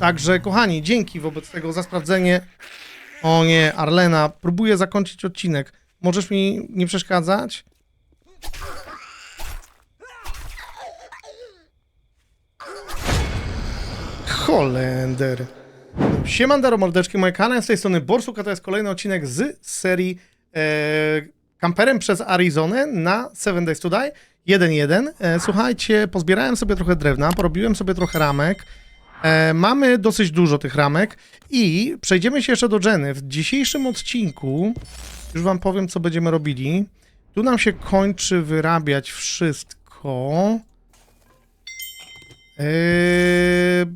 Także, kochani, dzięki wobec tego za sprawdzenie. O nie, Arlena, próbuję zakończyć odcinek. Możesz mi nie przeszkadzać? Holender. Siemandero mordeczki, moje kanał z tej strony Borsuk, a to jest kolejny odcinek z serii e, Kamperem przez Arizonę na 7 Days to Die 1.1. E, słuchajcie, pozbierałem sobie trochę drewna, porobiłem sobie trochę ramek. E, mamy dosyć dużo tych ramek i przejdziemy się jeszcze do Jenny. W dzisiejszym odcinku już wam powiem, co będziemy robili. Tu nam się kończy wyrabiać wszystko. Eee,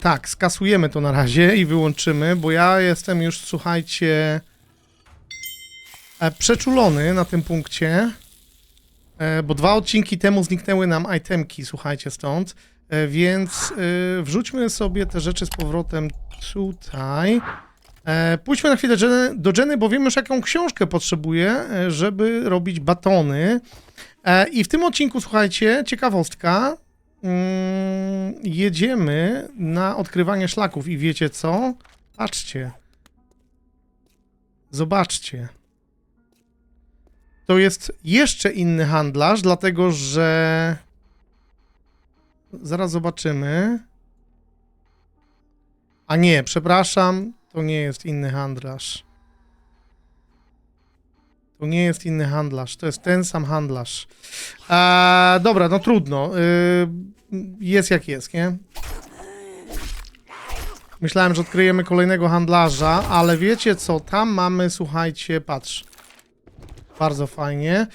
tak, skasujemy to na razie i wyłączymy, bo ja jestem już, słuchajcie, e, przeczulony na tym punkcie, e, bo dwa odcinki temu zniknęły nam itemki, słuchajcie, stąd, e, więc e, wrzućmy sobie te rzeczy z powrotem tutaj. E, pójdźmy na chwilę do Jenny, bo wiemy już jaką książkę potrzebuje, e, żeby robić batony. E, I w tym odcinku, słuchajcie, ciekawostka, Mm, jedziemy na odkrywanie szlaków i wiecie co? Patrzcie. Zobaczcie. To jest jeszcze inny handlarz, dlatego że. Zaraz zobaczymy. A nie, przepraszam, to nie jest inny handlarz. To nie jest inny handlarz, to jest ten sam handlarz. A, dobra, no trudno. Y, jest jak jest, nie? Myślałem, że odkryjemy kolejnego handlarza, ale wiecie co? Tam mamy, słuchajcie, patrz. Bardzo fajnie.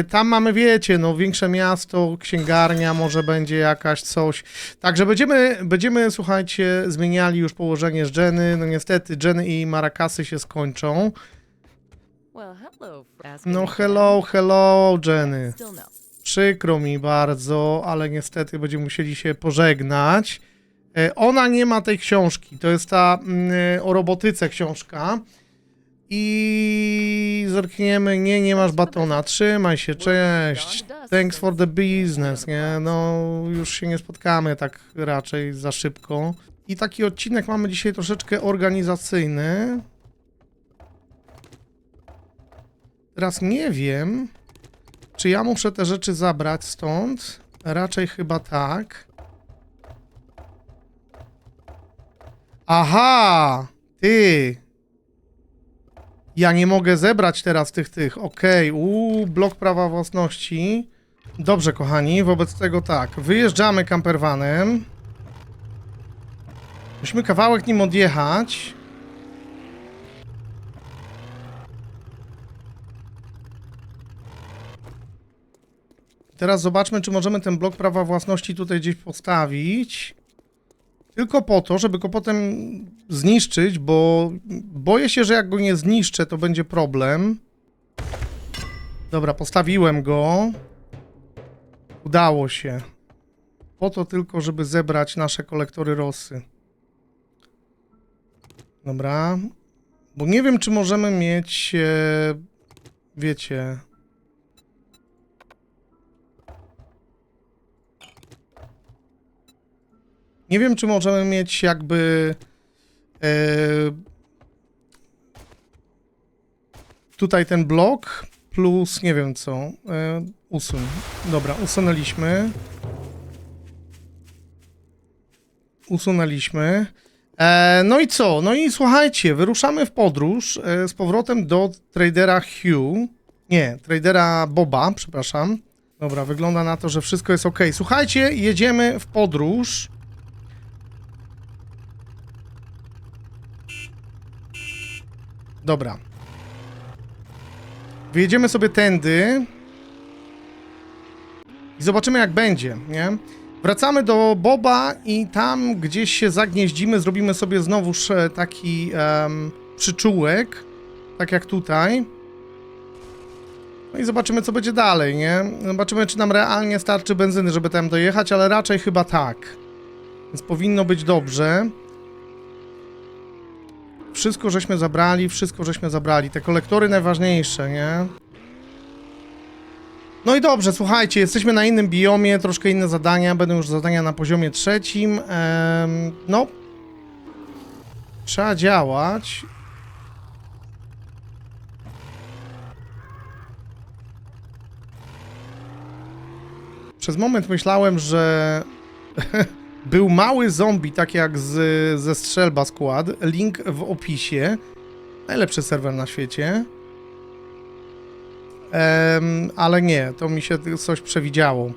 Y, tam mamy, wiecie, no większe miasto, księgarnia, może będzie jakaś coś. Także będziemy, będziemy, słuchajcie, zmieniali już położenie z Jenny. No niestety, Jenny i Marakasy się skończą. No hello, hello, Jenny. No. Przykro mi bardzo, ale niestety będziemy musieli się pożegnać. E, Ona nie ma tej książki. To jest ta mm, o robotyce książka. I zerkniemy. Nie, nie masz batona. Trzymaj się, cześć. Thanks for the business. Nie, no już się nie spotkamy tak raczej za szybko. I taki odcinek mamy dzisiaj troszeczkę organizacyjny. Teraz nie wiem. Czy ja muszę te rzeczy zabrać stąd? Raczej chyba tak. Aha! Ty! Ja nie mogę zebrać teraz tych, tych. Okej, uuu, blok prawa własności. Dobrze, kochani, wobec tego tak. Wyjeżdżamy campervanem. Musimy kawałek nim odjechać. Teraz zobaczmy, czy możemy ten blok prawa własności tutaj gdzieś postawić. Tylko po to, żeby go potem zniszczyć, bo boję się, że jak go nie zniszczę, to będzie problem. Dobra, postawiłem go. Udało się. Po to tylko, żeby zebrać nasze kolektory rosy. Dobra. Bo nie wiem, czy możemy mieć, e, wiecie, Nie wiem, czy możemy mieć jakby. E, tutaj ten blok plus nie wiem co. E, usuń. Dobra, usunęliśmy. Usunęliśmy. E, no i co? No i słuchajcie, wyruszamy w podróż e, z powrotem do tradera Hugh. Nie, tradera Boba, przepraszam. Dobra, wygląda na to, że wszystko jest ok. Słuchajcie, jedziemy w podróż. Dobra. Wyjedziemy sobie tędy. I zobaczymy jak będzie, nie? Wracamy do Boba i tam gdzieś się zagnieździmy, zrobimy sobie znowuż e, taki em, przyczółek, tak jak tutaj. No i zobaczymy co będzie dalej, nie? Zobaczymy czy nam realnie starczy benzyny, żeby tam dojechać, ale raczej chyba tak. Więc powinno być dobrze. Wszystko żeśmy zabrali, wszystko żeśmy zabrali. Te kolektory najważniejsze, nie? No i dobrze, słuchajcie, jesteśmy na innym biomie, troszkę inne zadania, będą już zadania na poziomie trzecim. Em, no, trzeba działać. Przez moment myślałem, że był mały zombie, tak jak z, ze Strzelba Skład. Link w opisie. Najlepszy serwer na świecie. Ale nie, to mi się coś przewidziało.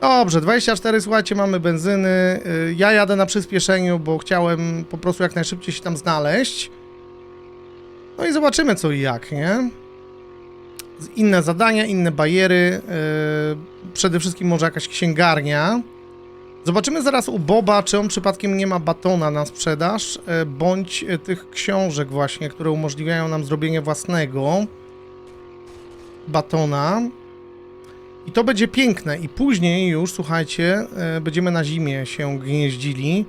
Dobrze, 24, słuchajcie, mamy benzyny. Y, Ja jadę na przyspieszeniu, bo chciałem po prostu jak najszybciej się tam znaleźć. No i zobaczymy co i jak, nie? Inne zadania, inne bariery. y, Przede wszystkim może jakaś księgarnia. Zobaczymy zaraz u Boba, czy on przypadkiem nie ma batona na sprzedaż, y, bądź y, tych książek właśnie, które umożliwiają nam zrobienie własnego batona. I to będzie piękne. I później już, słuchajcie, e, będziemy na zimie się gnieździli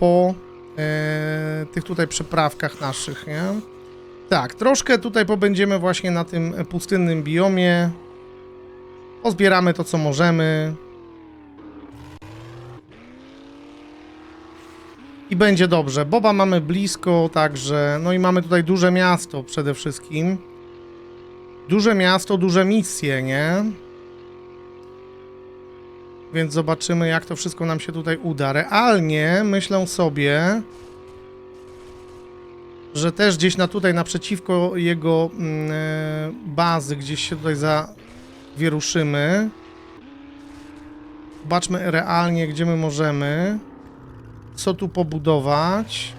po e, tych tutaj przeprawkach naszych, nie? Tak, troszkę tutaj pobędziemy właśnie na tym pustynnym biomie. Pozbieramy to, co możemy. I będzie dobrze. Boba mamy blisko, także... No i mamy tutaj duże miasto przede wszystkim. Duże miasto, duże misje, nie? Więc zobaczymy, jak to wszystko nam się tutaj uda. Realnie myślę sobie, że też gdzieś na tutaj naprzeciwko jego mm, e, bazy, gdzieś się tutaj zawieruszymy. Zobaczmy realnie, gdzie my możemy. Co tu pobudować.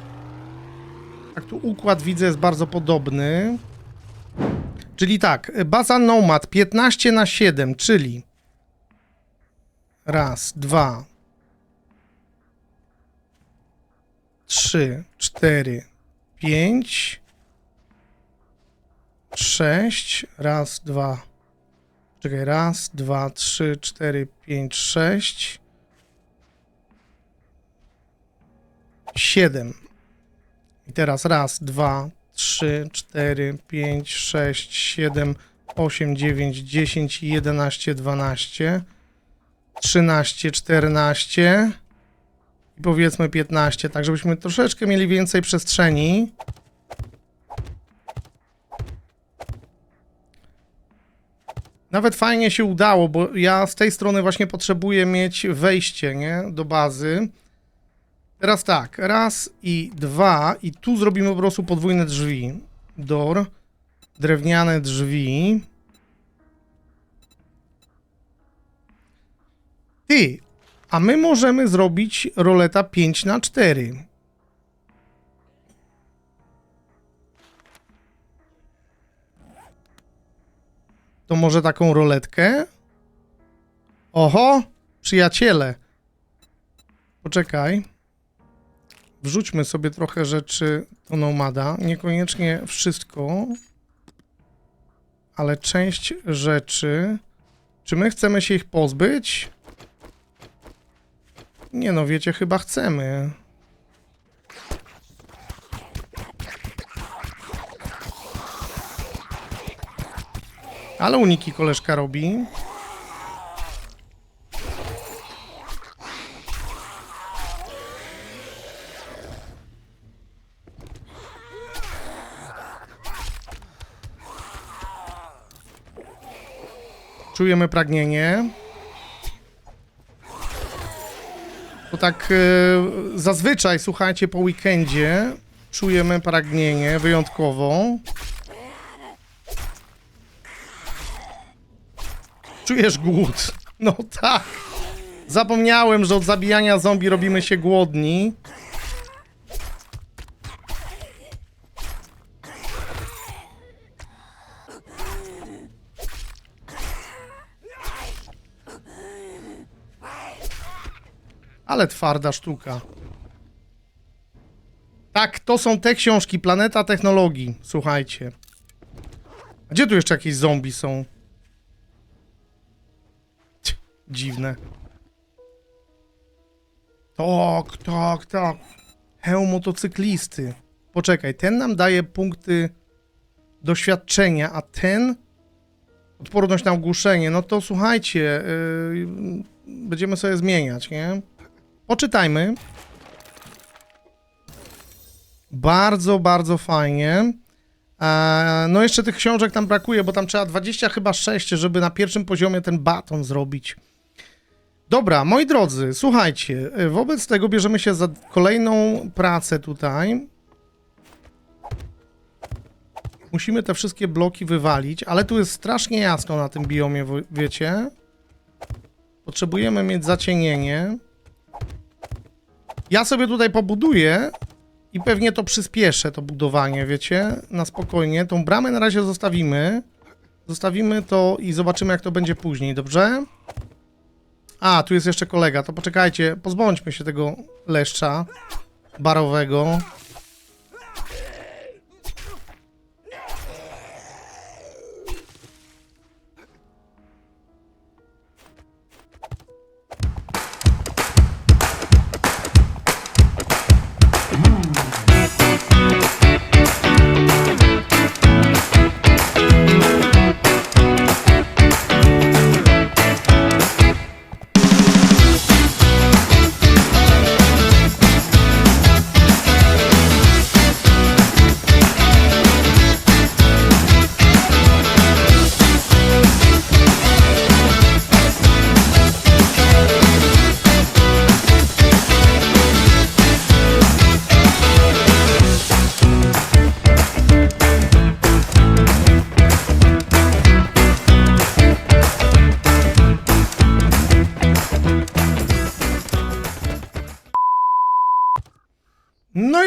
Tak, tu układ widzę jest bardzo podobny. Czyli tak, baza Nomad 15 na 7, czyli raz, dwa, trzy, cztery, pięć, sześć, raz, dwa, czekaj, raz, dwa, trzy, cztery, pięć, sześć, siedem. I teraz raz, dwa, trzy, cztery, pięć, sześć, siedem, osiem, dziewięć, dziesięć, jedenaście, dwanaście, trzynaście, czternaście i powiedzmy 15, tak żebyśmy troszeczkę mieli więcej przestrzeni. Nawet fajnie się udało, bo ja z tej strony właśnie potrzebuję mieć wejście, nie, do bazy. Teraz tak, raz i dwa i tu zrobimy po prostu podwójne drzwi. Door, drewniane drzwi. Ty, a my możemy zrobić roleta 5 na 4 To może taką roletkę? Oho, przyjaciele. Poczekaj. Wrzućmy sobie trochę rzeczy do Nomada. Niekoniecznie wszystko, ale część rzeczy. Czy my chcemy się ich pozbyć? Nie no, wiecie, chyba chcemy. Ale uniki koleżka robi. Czujemy pragnienie. To tak e, zazwyczaj, słuchajcie, po weekendzie czujemy pragnienie wyjątkowo. Czujesz głód. No tak. Zapomniałem, że od zabijania zombie robimy się głodni. Ale twarda sztuka. Tak, to są te książki. Planeta Technologii. Słuchajcie. A gdzie tu jeszcze jakieś zombie są? Ć, Dziwne. Tak, tak, tak. Hełm motocyklisty. Poczekaj, ten nam daje punkty doświadczenia, a ten odporność na ogłuszenie, no to słuchajcie, yy, będziemy sobie zmieniać, nie? Poczytajmy. Bardzo, bardzo fajnie. E, no jeszcze tych książek tam brakuje, bo tam trzeba 20 chyba 6, żeby na pierwszym poziomie ten baton zrobić. Dobra, moi drodzy, słuchajcie, e, wobec tego bierzemy się za kolejną pracę tutaj. Musimy te wszystkie bloki wywalić, ale tu jest strasznie jasno na tym biomie, wiecie? Potrzebujemy mieć zacienienie. Ja sobie tutaj pobuduję i pewnie to przyspieszę, to budowanie, wiecie? Na spokojnie. Tą bramę na razie zostawimy. Zostawimy to i zobaczymy, jak to będzie później, dobrze? A, tu jest jeszcze kolega, to poczekajcie, pozbądźmy się tego leszcza barowego.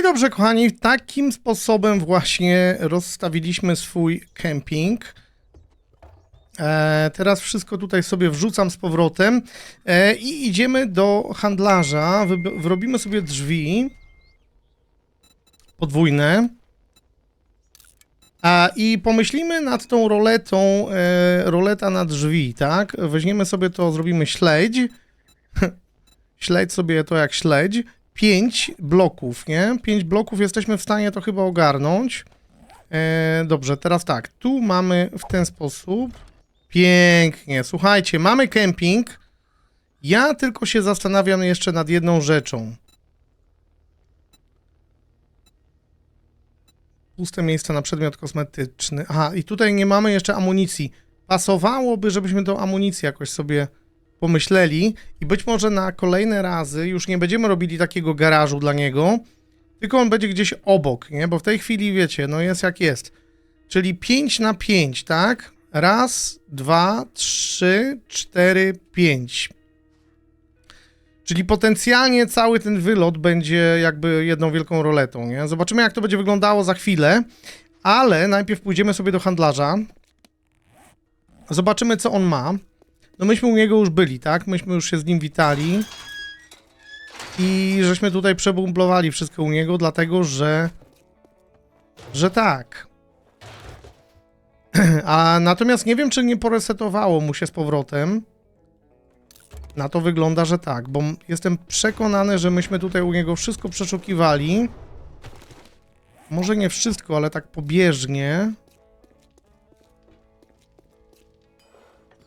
Dobrze, kochani, takim sposobem właśnie rozstawiliśmy swój kemping. E, teraz wszystko tutaj sobie wrzucam z powrotem e, i idziemy do handlarza. Wyrobimy sobie drzwi podwójne. A, I pomyślimy nad tą roletą, e, roleta na drzwi, tak? Weźmiemy sobie to, zrobimy śledź. śledź sobie to jak śledź. Pięć bloków, nie? Pięć bloków jesteśmy w stanie to chyba ogarnąć. E, dobrze, teraz tak. Tu mamy w ten sposób. Pięknie. Słuchajcie, mamy kemping. Ja tylko się zastanawiam jeszcze nad jedną rzeczą. Puste miejsce na przedmiot kosmetyczny. Aha, i tutaj nie mamy jeszcze amunicji. Pasowałoby, żebyśmy tą amunicję jakoś sobie pomyśleli i być może na kolejne razy już nie będziemy robili takiego garażu dla niego, tylko on będzie gdzieś obok, nie? Bo w tej chwili, wiecie, no jest jak jest. Czyli 5 na 5, tak? Raz, dwa, trzy, cztery, pięć. Czyli potencjalnie cały ten wylot będzie jakby jedną wielką roletą, nie? Zobaczymy, jak to będzie wyglądało za chwilę, ale najpierw pójdziemy sobie do handlarza. Zobaczymy, co on ma. No myśmy u niego już byli, tak? Myśmy już się z nim witali. I żeśmy tutaj przebumblowali wszystko u niego, dlatego że... Że tak. A natomiast nie wiem, czy nie poresetowało mu się z powrotem. Na to wygląda, że tak, bo jestem przekonany, że myśmy tutaj u niego wszystko przeszukiwali. Może nie wszystko, ale tak pobieżnie.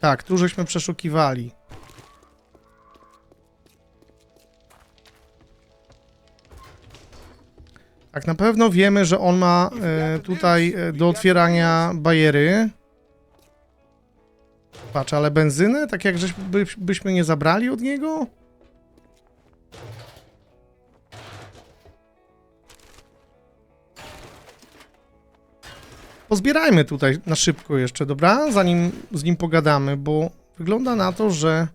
Tak, tu żeśmy przeszukiwali. Tak, na pewno wiemy, że on ma e, tutaj e, do otwierania bajery. Patrz, ale benzynę? Tak jak żeś, by, byśmy nie zabrali od niego? Pozbierajmy tutaj na szybko jeszcze, dobra? Zanim z nim pogadamy, bo wygląda na to, że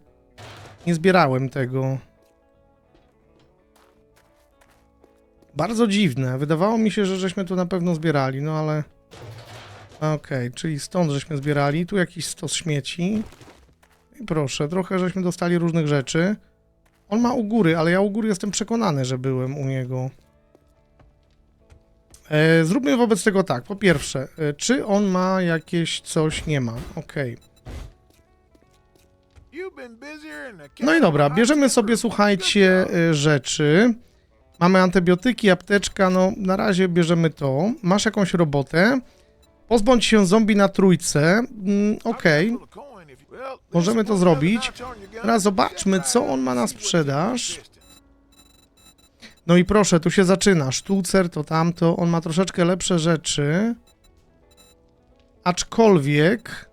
nie zbierałem tego. Bardzo dziwne. Wydawało mi się, że żeśmy to na pewno zbierali, no ale... Okej, czyli stąd żeśmy zbierali. Tu jakiś stos śmieci. I proszę, trochę żeśmy dostali różnych rzeczy. On ma u góry, ale ja u góry jestem przekonany, że byłem u niego. E, zróbmy wobec tego tak. Po pierwsze, e, czy on ma jakieś coś? Nie ma. Okej. No i dobra, bierzemy sobie, słuchajcie, e, rzeczy. Mamy antybiotyki, apteczka, no na razie bierzemy to. Masz jakąś robotę? Pozbądź się zombie na trójce. Mm, Okej. Możemy to zrobić. Teraz zobaczmy, co on ma na sprzedaż. No i proszę, tu się zaczyna. Sztucer, to tamto. On ma troszeczkę lepsze rzeczy. Aczkolwiek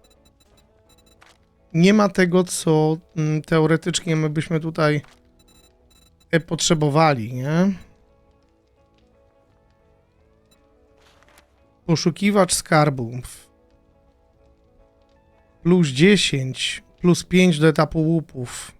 nie ma tego, co mm, teoretycznie my byśmy tutaj e, potrzebowali, nie? Poszukiwacz skarbów. Plus 10, plus 5 do etapu łupów.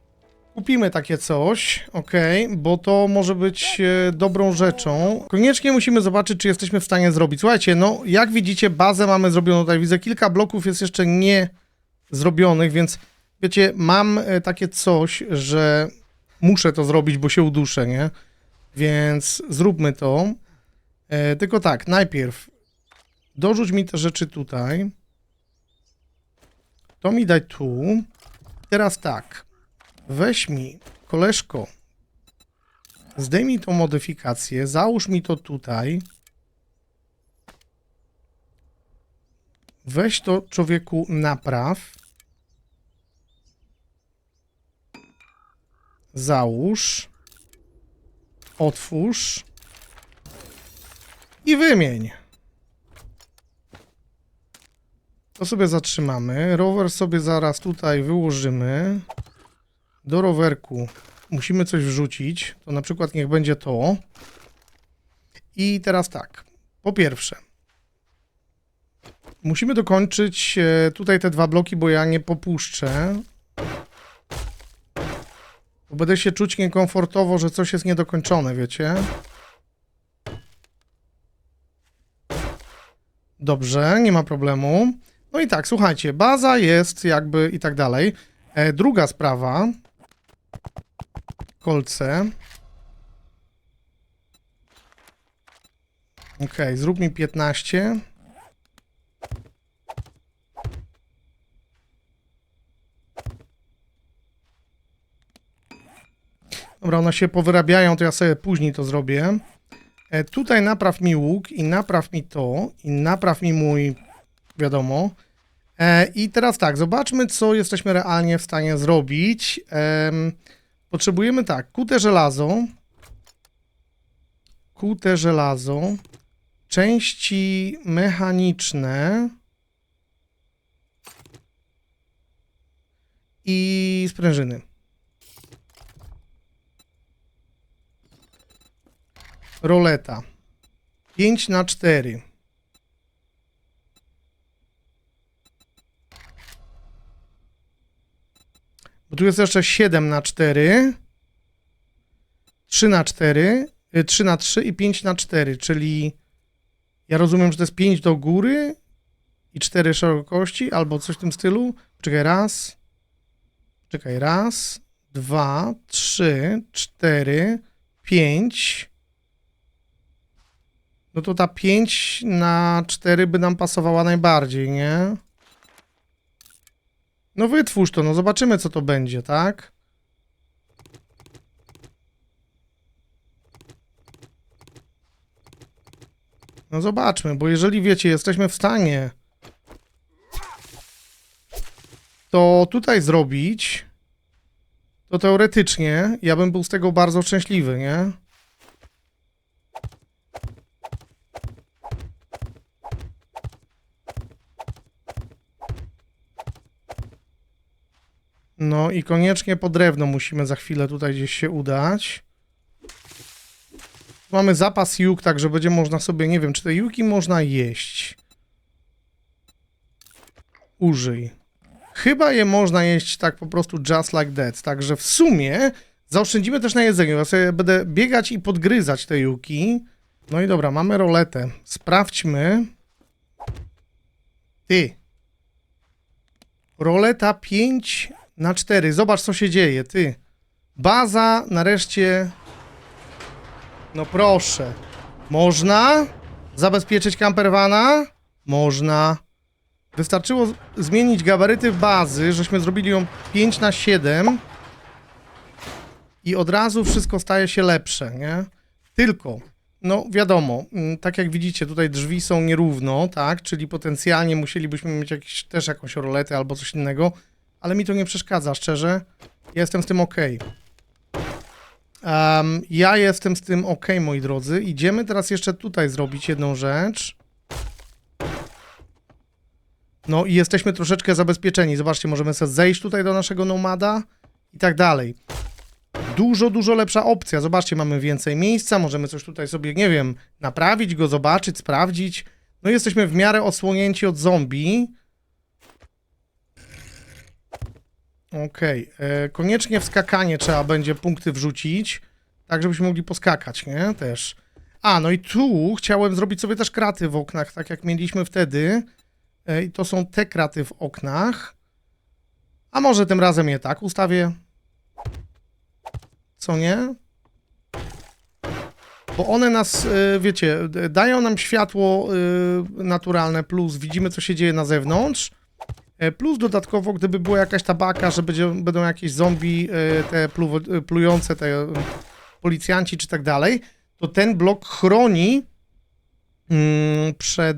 Kupimy takie coś, ok, bo to może być e, dobrą rzeczą. Koniecznie musimy zobaczyć, czy jesteśmy w stanie zrobić. Słuchajcie, no jak widzicie, bazę mamy zrobioną tutaj. Widzę, kilka bloków jest jeszcze nie zrobionych, więc wiecie, mam e, takie coś, że muszę to zrobić, bo się uduszę, nie? Więc zróbmy to. E, tylko tak, najpierw dorzuć mi te rzeczy tutaj. To mi daj tu. Teraz tak. Weź mi, koleżko, zdejmij tą modyfikację, załóż mi to tutaj. Weź to, człowieku, napraw. Załóż. Otwórz. I wymień. To sobie zatrzymamy. Rower sobie zaraz tutaj wyłożymy. Do rowerku musimy coś wrzucić. To na przykład niech będzie to. I teraz tak. Po pierwsze, musimy dokończyć e, tutaj te dwa bloki, bo ja nie popuszczę. Bo będę się czuć niekomfortowo, że coś jest niedokończone, wiecie? Dobrze, nie ma problemu. No i tak, słuchajcie, baza jest jakby i tak dalej. E, druga sprawa. Kolce. Ok, zrób mi 15. Dobra, one się powyrabiają, to ja sobie później to zrobię. E, tutaj napraw mi łuk i napraw mi to i napraw mi mój, wiadomo. E, I teraz tak, zobaczmy, co jesteśmy realnie w stanie zrobić. Em, potrzebujemy tak, kute żelazo, kute żelazo, części mechaniczne i sprężyny. Roleta. 5 na 4. Bo tu jest jeszcze 7 na 4. 3 na 4. y, 3 na 3 i 5 na 4, czyli ja rozumiem, że to jest 5 do góry i 4 szerokości, albo coś w tym stylu. Czekaj, raz. Czekaj, raz, dwa, trzy, cztery, pięć. No to ta 5 na 4 by nam pasowała najbardziej, nie? No wytwórz to, no zobaczymy co to będzie, tak? No zobaczmy, bo jeżeli wiecie, jesteśmy w stanie to tutaj zrobić, to teoretycznie ja bym był z tego bardzo szczęśliwy, nie? No i koniecznie po drewno musimy za chwilę tutaj gdzieś się udać. Mamy zapas juk, także będzie można sobie, nie wiem, czy te juki można jeść. Użyj. Chyba je można jeść tak po prostu just like that. Także w sumie zaoszczędzimy też na jedzeniu. Ja sobie będę biegać i podgryzać te juki. No i dobra, mamy roletę. Sprawdźmy. Ty. Roleta 5 na 4. Zobacz, co się dzieje, ty. Baza nareszcie. No proszę. Można zabezpieczyć campervana? Można. Wystarczyło zmienić gabaryty bazy, żeśmy zrobili ją 5 na 7 i od razu wszystko staje się lepsze, nie? Tylko no wiadomo, mm, tak jak widzicie, tutaj drzwi są nierówno, tak, czyli potencjalnie musielibyśmy mieć jakieś, też jakąś roletę albo coś innego, ale mi to nie przeszkadza, szczerze. Jestem z tym ok. Um, ja jestem z tym ok, moi drodzy. Idziemy teraz jeszcze tutaj zrobić jedną rzecz. No i jesteśmy troszeczkę zabezpieczeni. Zobaczcie, możemy sobie zejść tutaj do naszego nomada i tak dalej. Dużo, dużo lepsza opcja. Zobaczcie, mamy więcej miejsca, możemy coś tutaj sobie, nie wiem, naprawić go, zobaczyć, sprawdzić. No jesteśmy w miarę odsłonięci od zombie. Okej, e, koniecznie w skakanie trzeba będzie punkty wrzucić, tak żebyśmy mogli poskakać, nie? Też. A, no i tu chciałem zrobić sobie też kraty w oknach, tak jak mieliśmy wtedy. E, I to są te kraty w oknach. A może tym razem je tak ustawię? Co nie? Bo one nas, y, wiecie, dają nam światło naturalne, plus widzimy, co się dzieje na zewnątrz. E, Plus dodatkowo, gdyby była jakaś tabaka, że będzie, będą jakieś zombie, y, te plu, y, plujące, te policjanci czy tak dalej, to ten blok chroni mm, przed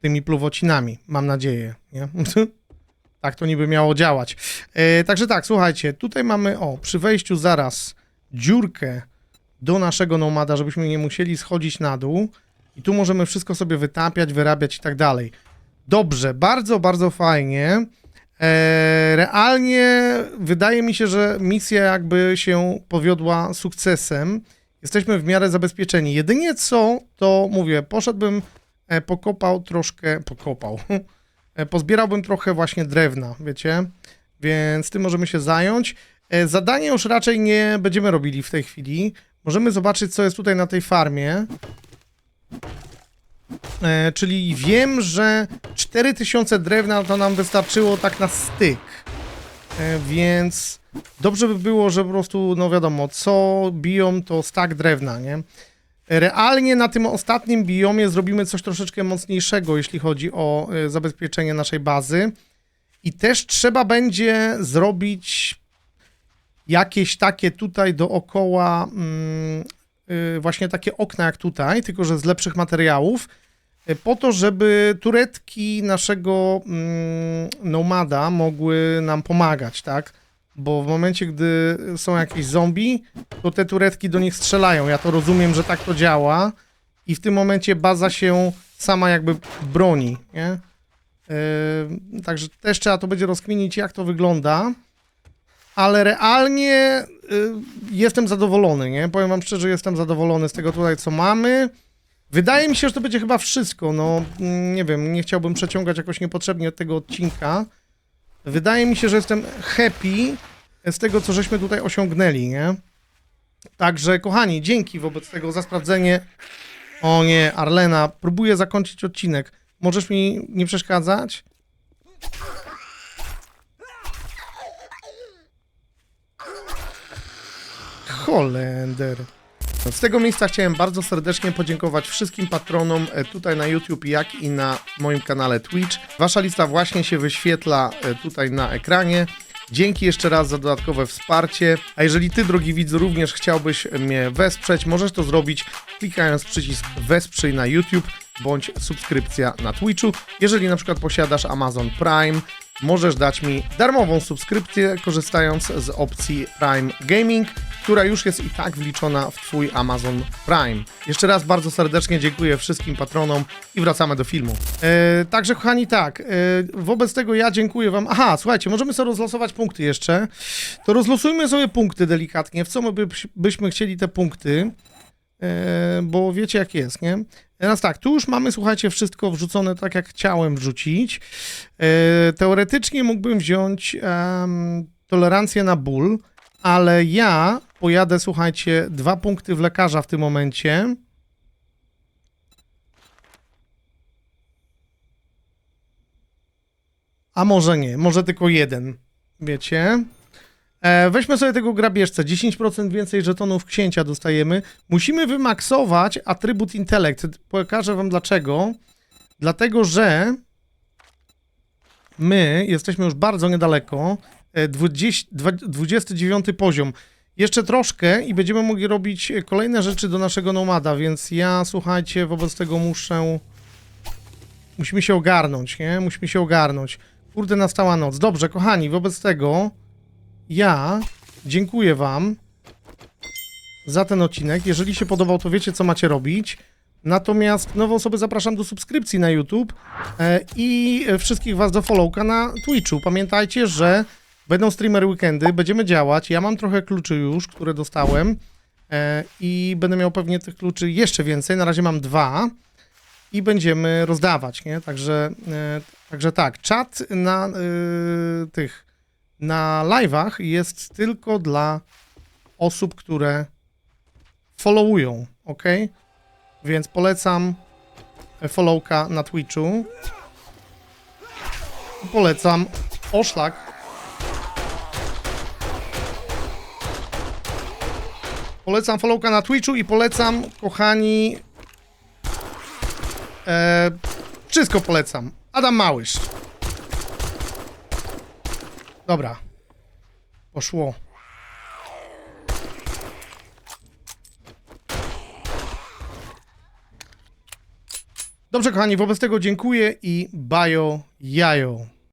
tymi pluwocinami, mam nadzieję, nie? tak to niby miało działać. E, także tak, słuchajcie, tutaj mamy, o, przy wejściu zaraz dziurkę do naszego nomada, żebyśmy nie musieli schodzić na dół i tu możemy wszystko sobie wytapiać, wyrabiać i tak dalej. Dobrze, bardzo, bardzo fajnie. E, realnie wydaje mi się, że misja jakby się powiodła sukcesem. Jesteśmy w miarę zabezpieczeni. Jedynie co, to mówię, poszedłbym, e, pokopał troszkę, pokopał, e, pozbierałbym trochę właśnie drewna, wiecie, więc tym możemy się zająć. E, Zadanie już raczej nie będziemy robili w tej chwili. Możemy zobaczyć, co jest tutaj na tej farmie. E, czyli wiem, że 4000 drewna to nam wystarczyło tak na styk. E, więc dobrze by było, że po prostu, no wiadomo, co biją to stak drewna, nie? Realnie na tym ostatnim biomie zrobimy coś troszeczkę mocniejszego, jeśli chodzi o e, zabezpieczenie naszej bazy. I też trzeba będzie zrobić jakieś takie tutaj dookoła, mm, właśnie takie okna jak tutaj, tylko że z lepszych materiałów, y, po to, żeby turetki naszego mm, nomada mogły nam pomagać, tak? Bo w momencie, gdy są jakieś zombie, to te turetki do nich strzelają. Ja to rozumiem, że tak to działa i w tym momencie baza się sama jakby broni, nie? Yy, także też trzeba to będzie rozkminić, jak to wygląda. Ale realnie y, jestem zadowolony, nie? Powiem wam szczerze, jestem zadowolony z tego tutaj, co mamy. Wydaje mi się, że to będzie chyba wszystko. No, mm, nie wiem, nie chciałbym przeciągać jakoś niepotrzebnie tego odcinka. Wydaje mi się, że jestem happy z tego, co żeśmy tutaj osiągnęli, nie? Także, kochani, dzięki wobec tego za sprawdzenie. O nie, Arlena, próbuję zakończyć odcinek. Możesz mi nie przeszkadzać? Holender. Z tego miejsca chciałem bardzo serdecznie podziękować wszystkim patronom e, tutaj na YouTube, jak i na moim kanale Twitch. Wasza lista właśnie się wyświetla e, tutaj na ekranie. Dzięki jeszcze raz za dodatkowe wsparcie. A jeżeli ty, drogi widzu, również chciałbyś mnie wesprzeć, możesz to zrobić klikając przycisk wesprzyj na YouTube bądź subskrypcja na Twitchu. Jeżeli na przykład posiadasz Amazon Prime, możesz dać mi darmową subskrypcję korzystając z opcji Prime Gaming, która już jest i tak wliczona w Twój Amazon Prime. Jeszcze raz bardzo serdecznie dziękuję wszystkim patronom i wracamy do filmu. E, także kochani, tak, e, wobec tego ja dziękuję Wam. Aha, słuchajcie, możemy sobie rozlosować punkty jeszcze. To rozlosujmy sobie punkty delikatnie. W co my by, byśmy chcieli te punkty? E, bo wiecie jak jest, nie? Teraz tak, tu już mamy, słuchajcie, wszystko wrzucone tak, jak chciałem wrzucić. E, teoretycznie mógłbym wziąć tolerancję na ból, ale ja pojadę, słuchajcie, dwa punkty w lekarza w tym momencie. A może nie, może tylko jeden, wiecie? E, weźmy sobie tego grabieżcę. 10% więcej żetonów księcia dostajemy. Musimy wymaksować atrybut intelekt. Pokażę wam dlaczego. Dlatego, że my jesteśmy już bardzo niedaleko. E, 20, dwa- 29 poziom. Jeszcze troszkę i będziemy mogli robić kolejne rzeczy do naszego nomada, więc ja, słuchajcie, wobec tego muszę... Musimy się ogarnąć, nie? Musimy się ogarnąć. Kurde, nastała noc. Dobrze, kochani, wobec tego ja dziękuję wam za ten odcinek. Jeżeli się podobał, to wiecie, co macie robić. Natomiast nowe osoby zapraszam do subskrypcji na YouTube e, i wszystkich was do followka na Twitchu. Pamiętajcie, że będą streamery weekendy, będziemy działać. Ja mam trochę kluczy już, które dostałem e, i będę miał pewnie tych kluczy jeszcze więcej. Na razie mam dwa i będziemy rozdawać, nie? Także, e, także tak, czat na e, tych na live'ach jest tylko dla osób, które followują, ok? Więc polecam followka na Twitchu. Polecam oszlak. Polecam followka na Twitchu i polecam, kochani, e, wszystko polecam. Adam Małysz. Dobra. Poszło. Dobrze, kochani, wobec tego dziękuję i bajo jajo.